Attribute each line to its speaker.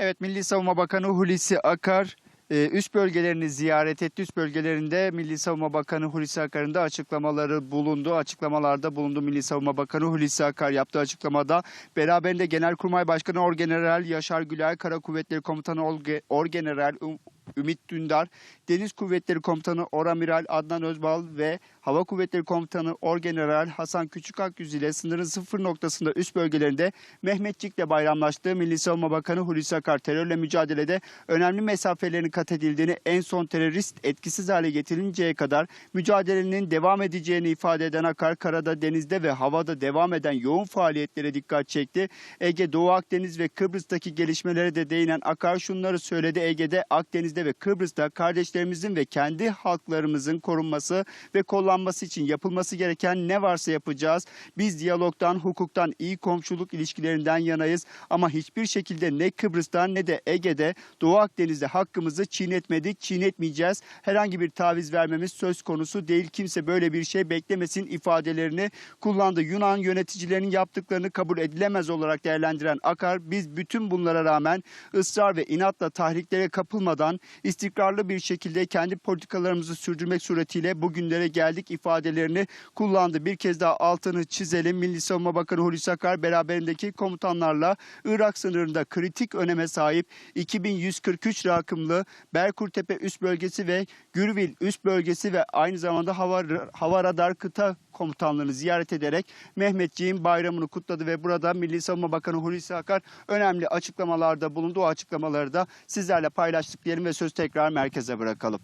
Speaker 1: Evet Milli Savunma Bakanı Hulusi Akar e, üst bölgelerini ziyaret etti. Üst bölgelerinde Milli Savunma Bakanı Hulusi Akar'ın da açıklamaları bulundu. Açıklamalarda bulundu Milli Savunma Bakanı Hulusi Akar yaptığı açıklamada. Beraberinde Genelkurmay Başkanı Orgeneral Yaşar Güler, Kara Kuvvetleri Komutanı Orgeneral Ümit Dündar, Deniz Kuvvetleri Komutanı Oramiral Adnan Özbal ve Hava Kuvvetleri Komutanı Orgeneral Hasan Küçükakgüz ile sınırın sıfır noktasında üst bölgelerinde Mehmetçik'le bayramlaştığı Milli Savunma Bakanı Hulusi Akar terörle mücadelede önemli mesafelerin kat edildiğini en son terörist etkisiz hale getirinceye kadar mücadelenin devam edeceğini ifade eden Akar karada, denizde ve havada devam eden yoğun faaliyetlere dikkat çekti. Ege, Doğu Akdeniz ve Kıbrıs'taki gelişmelere de değinen Akar şunları söyledi. Ege'de, Akdeniz'de ve Kıbrıs'ta kardeşlerimizin ve kendi halklarımızın korunması ve kollanması için yapılması gereken ne varsa yapacağız. Biz diyalogdan, hukuktan, iyi komşuluk ilişkilerinden yanayız ama hiçbir şekilde ne Kıbrıs'tan ne de Ege'de, Doğu Akdeniz'de hakkımızı çiğnetmedik, çiğnetmeyeceğiz. Herhangi bir taviz vermemiz söz konusu değil. Kimse böyle bir şey beklemesin ifadelerini kullandı. Yunan yöneticilerinin yaptıklarını kabul edilemez olarak değerlendiren Akar, biz bütün bunlara rağmen ısrar ve inatla tahriklere kapılmadan istikrarlı bir şekilde kendi politikalarımızı sürdürmek suretiyle bugünlere geldik ifadelerini kullandı. Bir kez daha altını çizelim. Milli Savunma Bakanı Hulusi Akar beraberindeki komutanlarla Irak sınırında kritik öneme sahip 2143 rakımlı Berkurtepe üst bölgesi ve Gürvil üst bölgesi ve aynı zamanda hava, hava radar kıta komutanlığını ziyaret ederek Mehmetçiğin bayramını kutladı ve burada Milli Savunma Bakanı Hulusi Akar önemli açıklamalarda bulundu. O açıklamaları da sizlerle paylaştık diyelim ve söz tekrar merkeze bırakalım.